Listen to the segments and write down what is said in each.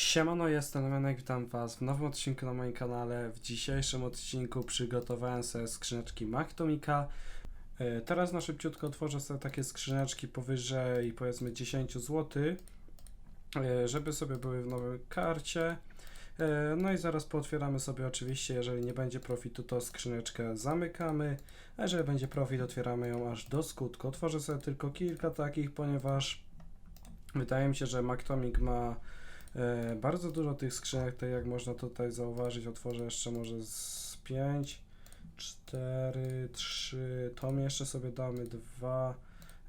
Siemano, jestem Menek, witam was w nowym odcinku na moim kanale. W dzisiejszym odcinku przygotowałem sobie skrzyneczki Mactomika. E, Teraz na szybciutko otworzę sobie takie skrzyneczki powyżej powiedzmy 10 zł, e, żeby sobie były w nowej karcie. E, No i zaraz pootwieramy sobie oczywiście, jeżeli nie będzie profitu to skrzyneczkę zamykamy, a jeżeli będzie profit otwieramy ją aż do skutku. Otworzę sobie tylko kilka takich, ponieważ wydaje mi się, że Mactomic ma bardzo dużo tych skrzynek, tak jak można tutaj zauważyć, otworzę jeszcze może z 5, 4, 3, tą jeszcze sobie damy dwa,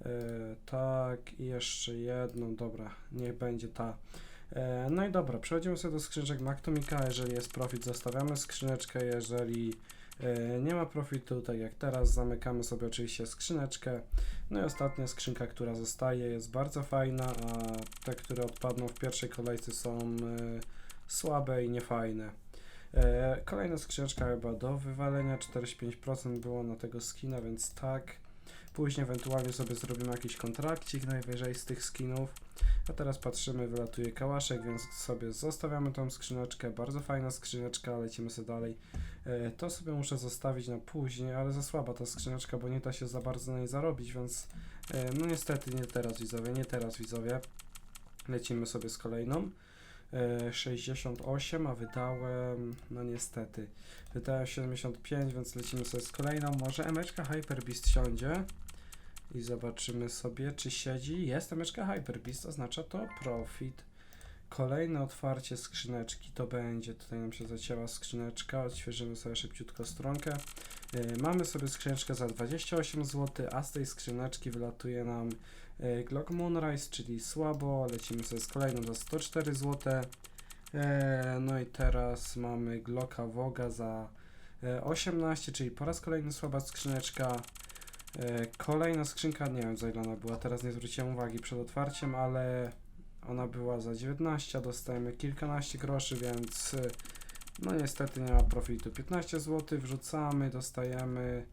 e, tak i jeszcze jedną, dobra, niech będzie ta. E, no i dobra, przechodzimy sobie do skrzyneczek Mactomika, jeżeli jest profit zostawiamy skrzyneczkę, jeżeli e, nie ma profitu, tak jak teraz, zamykamy sobie oczywiście skrzyneczkę. No i ostatnia skrzynka, która zostaje, jest bardzo fajna, a te, które odpadną w pierwszej kolejce są e, słabe i niefajne. E, kolejna skrzyneczka chyba do wywalenia, 45% było na tego skina, więc tak. Później ewentualnie sobie zrobimy jakiś kontrakcik najwyżej z tych skinów. A teraz patrzymy, wylatuje kałaszek, więc sobie zostawiamy tą skrzyneczkę. Bardzo fajna skrzyneczka, lecimy sobie dalej. E, To sobie muszę zostawić na później, ale za słaba ta skrzyneczka, bo nie da się za bardzo na niej zarobić, więc e, no niestety nie teraz widzowie, nie teraz widzowie. Lecimy sobie z kolejną. E, 68, a wydałem, no niestety, wydałem 75, więc lecimy sobie z kolejną. Może emeczka Hyperbeast siądzie i zobaczymy sobie, czy siedzi. Jest emeczka Hyperbeast, oznacza to profit. Kolejne otwarcie skrzyneczki to będzie, tutaj nam się zacięła skrzyneczka, odświeżymy sobie szybciutko stronkę. Yy, mamy sobie skrzyneczkę za 28 zł, a z tej skrzyneczki wylatuje nam yy, Glock Moonrise, czyli słabo, lecimy sobie z kolejną za 104 zł. Yy, no i teraz mamy Glocka Voga za yy, 18, czyli po raz kolejny słaba skrzyneczka. Yy, Kolejna skrzynka, nie wiem za ile ona była, teraz nie zwróciłem uwagi przed otwarciem, ale ona była za 19, a dostajemy kilkanaście groszy, więc y, no niestety nie ma profitu. 15 zł wrzucamy, dostajemy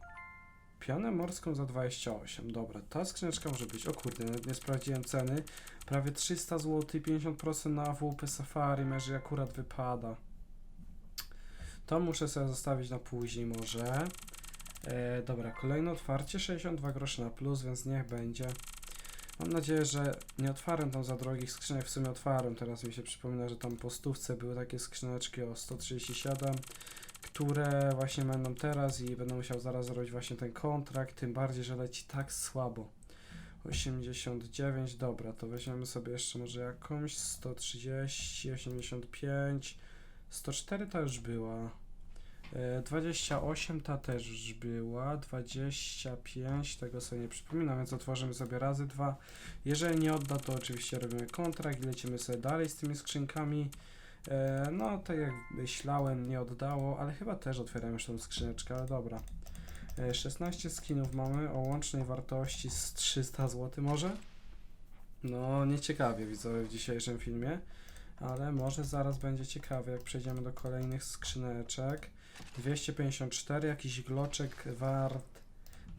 pionę morską za 28. Dobra, ta skrzyneczka może być. O kurde, nawet nie sprawdziłem ceny. Prawie 300 zł, 50% na AWP Safari, może akurat wypada. To muszę sobie zostawić na później może. E, dobra, kolejne otwarcie, 62 groszy na plus, więc niech będzie. Mam nadzieję, że nie otwarłem tam za drogich skrzynek, w sumie otwarłem, teraz mi się przypomina, że tam po stówce były takie skrzyneczki o 137, które właśnie będą teraz i będę musiał zaraz zrobić właśnie ten kontrakt, tym bardziej, że leci tak słabo. 89, dobra, to weźmiemy sobie jeszcze może jakąś 130, 85, 104 ta już była. E, 28 ta też była, 25 tego sobie nie przypominam, więc otworzymy sobie razy dwa. Jeżeli nie odda, to oczywiście robimy kontrakt i lecimy sobie dalej z tymi skrzynkami. E, no, tak jak myślałem, nie oddało, ale chyba też otwieram już tą skrzyneczkę, ale dobra. E, 16 skinów mamy o łącznej wartości z 300 zł może? No, nieciekawie widzowie w dzisiejszym filmie, ale może zaraz będzie ciekawie, jak przejdziemy do kolejnych skrzyneczek. 254, jakiś gloczek wart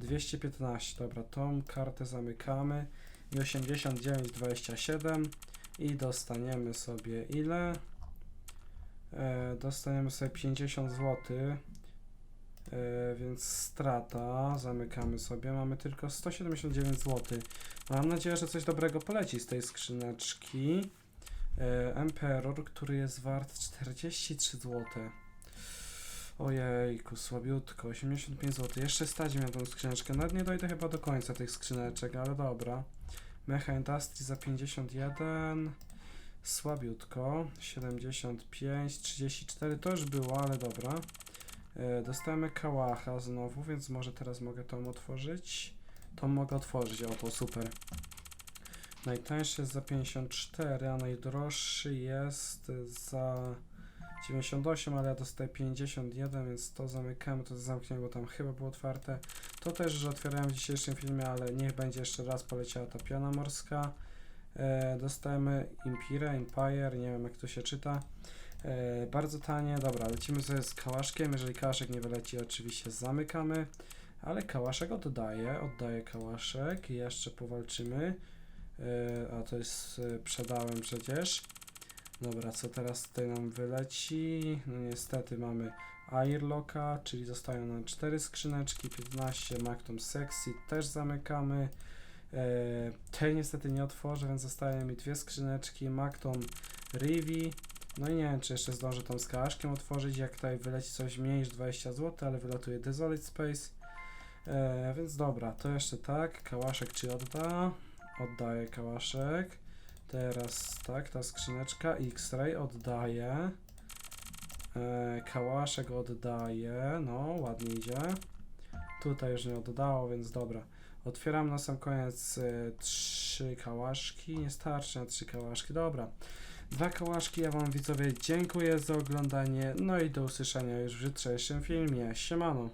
215. Dobra, tą kartę zamykamy. I 89,27 i dostaniemy sobie ile? E, dostaniemy sobie 50 zł. E, więc strata, zamykamy sobie, mamy tylko 179 zł. Mam nadzieję, że coś dobrego poleci z tej skrzyneczki. E, Emperor, który jest wart 43 zł. Ojejku, słabiutko, 85 zł. Jeszcze stać miałem tą skrzyneczkę. Nawet nie dojdę chyba do końca tych skrzyneczek, ale dobra. Mecha Industry za 51. Słabiutko. 75, 34 to już było, ale dobra. E, dostajemy kałacha znowu, więc może teraz mogę tą otworzyć. Tą mogę otworzyć, o to super. Najtańszy jest za 54, a najdroższy jest za 98, ale ja dostaję 51, więc to zamykamy, to zamkniemy, bo tam chyba było otwarte. To też już otwierałem w dzisiejszym filmie, ale niech będzie jeszcze raz poleciała ta piana morska. E, dostajemy Empire, Empire, nie wiem jak to się czyta. E, bardzo tanie, dobra, lecimy sobie z kałaszkiem, jeżeli kałaszek nie wyleci, oczywiście zamykamy. Ale kałaszek oddaje, oddaje kałaszek i jeszcze powalczymy. E, a to jest, e, przedałem przecież. Dobra, co teraz tutaj nam wyleci? No niestety mamy Airlocka, czyli zostają nam 4 skrzyneczki, 15 Mactum Sexy też zamykamy. E, tej niestety nie otworzę, więc zostają mi dwie skrzyneczki, Mactum Rivi. No i nie wiem, czy jeszcze zdążę tą z otworzyć, jak tutaj wyleci coś mniej niż 20 zł, ale wylatuje Desolate Space. Więc dobra, to jeszcze tak, kałaszek czy odda? Oddaję kałaszek. Teraz tak, ta skrzyneczka X-Ray oddaje. E, kałaszek oddaje. No, ładnie idzie. Tutaj już nie oddało, więc dobra. Otwieram na sam koniec e, trzy kałaszki. Nie starczy na trzy kałaszki. Dobra. Dwa kałaszki. Ja Wam widzowie dziękuję za oglądanie. No i do usłyszenia już w jutrzejszym filmie. Siemano.